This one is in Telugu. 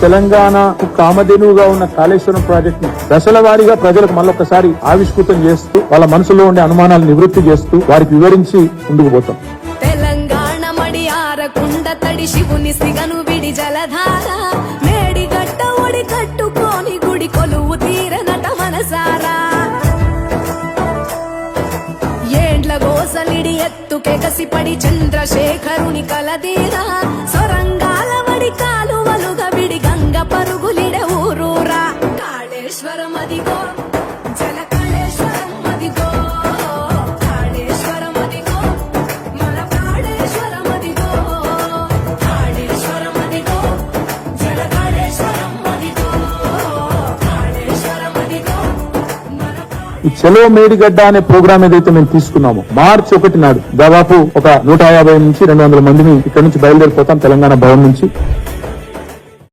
తెలంగాణకు కామధేనువుగా ఉన్న కాళేశ్వరం ప్రాజెక్ట్ని దశల వారీగా ప్రజలకు మళ్ళొకసారి ఆవిష్కృతం చేస్తూ వాళ్ళ మనసులో ఉండే అనుమానాలు నివృత్తి చేస్తూ వారికి వివరించి ముందుకు పోతాం. తెలంగాణ మడి ఆరకుండ తడి శివుని సిగను విడి జలధార మేడి గట్ట ఒడి కట్టుకోని గుడి కొలువు తీరనట మనసారా. ఏండ్ల గోసలిడి ఎత్తుకెగసిపడి చంద్రశేఖరుని కలదీరా ఈ చెలో మేడిగడ్డ అనే ప్రోగ్రామ్ ఏదైతే మేము తీసుకున్నామో మార్చి ఒకటి నాడు దాదాపు ఒక నూట యాభై నుంచి రెండు వందల మందిని ఇక్కడ నుంచి బయలుదేరిపోతాం తెలంగాణ భవన్ నుంచి.